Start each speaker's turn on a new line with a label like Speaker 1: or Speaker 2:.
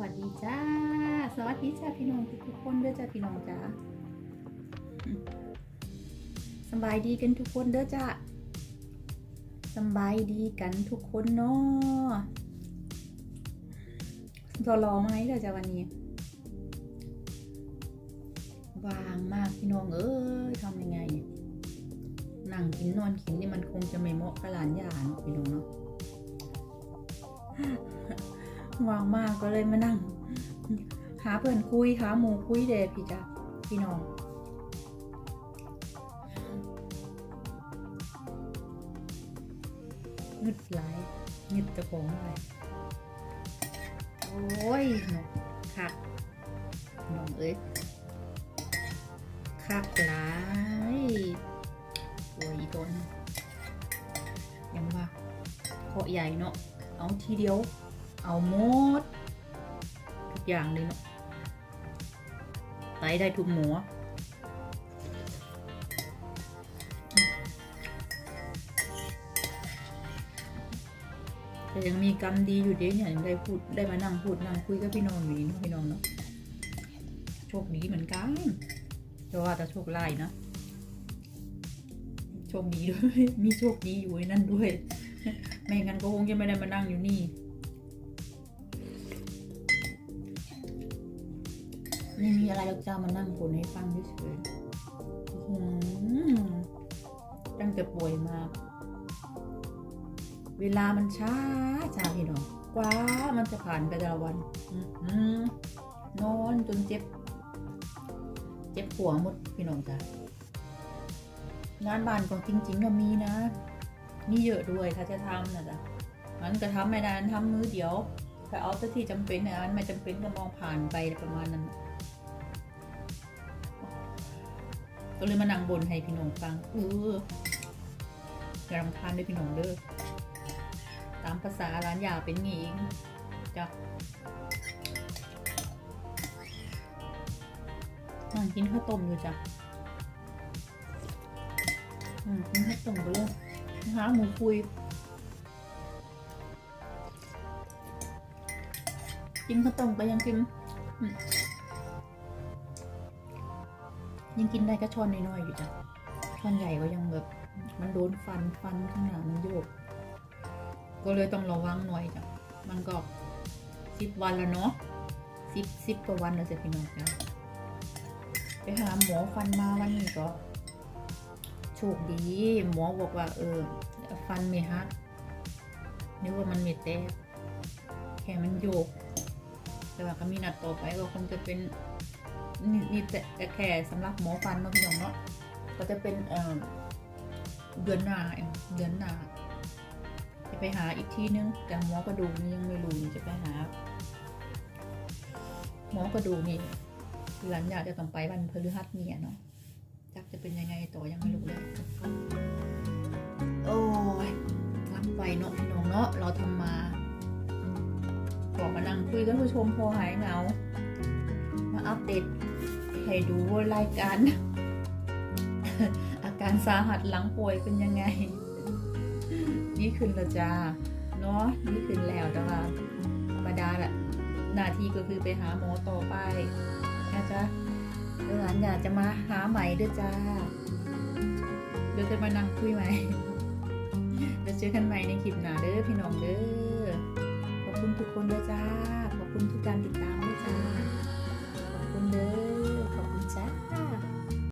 Speaker 1: วัสดีจ้า สวัสดีจ้าพี่น้องทุกคนเด้อจ้าพี่น้องจ้าสบายดีกันทุกคนเด้อจ้าสบายดีกันทุกคนเนาะรอรอไหมเด้อจ้าวันนี้วางมากพี่น้องเอ้ยทำยังไงนั่งกินนอนกินนี่มันคงจะไม่เหมาะกับหลานยาเนาะพี่น้องเนาะ ว่างมากก็เลยมานั่ง หาเพื่อนคุยหาหมูคุยเดพี่จ้ะพี่น้องงึดหลายงึดจะของอะไรโอ้ยเนาะคักน้องเอ้ยคักหลายตัวอีตนยังว่าเคาะใหญ่เนาะเอาทีเดียว เอาหมด ทุกอย่างเลยเนาะไตได้ทุกหมูแต่ยังมีกรรมดีอยู่เดียวเนี่ยยังได้พูดได้มานั่งพูดนั่งคุยกับพี่น้องอยู่นี่นะพี่น้องเนาะโชคดีเหมือนกันแต่ว่าจะโชคร้ายนะโชคดีด้วยมีโชคดีอยู่ในนั่นด้วย ไม่งั้นก็คงจะไม่ได้มานั่งอยู่นี่ ไม่มีอะไรหรอกจ้ามานั่งบ่นให้ฟังเฉยๆตั้งแต่ป่วยมา เวลามันช้าช้าพี่น้องกว่ามันจะผ่านไปแต่ละวันอนอนจนเจ็บ เจ็บหัวหมดพี่น้องจ้างานบ้านก็จริงๆก็มีนะมีเยอะด้วยถ้าจะทำนะจ๊ะมันก็ทำไม่ได้ทำมือเดียวแต่เอาแต่ที่จำเป็นนะอันไม่จำเป็นก็มองผ่านไปประมาณนั้น ก็เลยมานั่งบนให้พี่น้องฟังเอออย่ารำคาญด้วยพี่น้องเด้อตามภาษาร้านยาเป็นงี้เองจ้ะนั่งกินข้าวต้มอยู่จ้ะอืมกินข้าวต้มไปเลยหาหมูคุย กินข้าวต้มก็ยังกินอืม ยังกินได้ก็ช้อนน้อยๆอยู่จ้ะช้อนใหญ่ก็ยังแบบมันโดนฟันฟันข้างหลังมันโยก ก็เลยต้องระวังหน่อยจ้ะมันก็สิบวันแล้วเนาะสิบสิบกว่าวันแล้วจะพี่น้องจ้ะไปหาหมอฟันมาวันนี้ก็โชคดี หมอบอกว่า เออ ฟันไม่หักนึกว่ามันไม่แตกแค่มันโยก แต่ว่าก็มีนัดต่อไปก็คงจะเป็น นี่นี่แต่แค่สำหรับหมอฟันเนาะพี่น้องเนาะก็จะเป็นเอ่อเดือนหน้าเองเดือนหน้าจะไปหาอีกที่นึงแต่หมอกระดูกนี่ยังไม่รู้จะไปหา หมอกระดูกนี่หลังอยากจะต้องไปวันพฤหัสเนี่ยเนาะจักจะเป็นยังไงต่อยังไม่รู้เลยโอ้ยรับไปเนาะพี่น้องเนาะเราทำมาขอมานั่งคุยกันผู้ชมพอหายเหงา มาอัปเดต ให้ดูว่ารายการ อาการสาหัสหลังป่วยเป็นยังไงดีขึ้นแล้วจ้าเนาะดีขึ้นแล้วแต่ว่าธรรมดาแหละหน้าที่ก็คือไปหาหมอต่อไปนะจ๊ะหลานอยากจะมาหาใหม่ด้วยจ้าเดี๋ยวจะมานั่งคุยใหม่เดี๋ยวเจอกันใหม่ในคลิปหน้าเด้อพี่น้องเด้อขอบคุณทุกคนด้วยจ้าขอบคุณทุกการติดตามเด้อจ๊ะขอบคุณเด้อ Jack.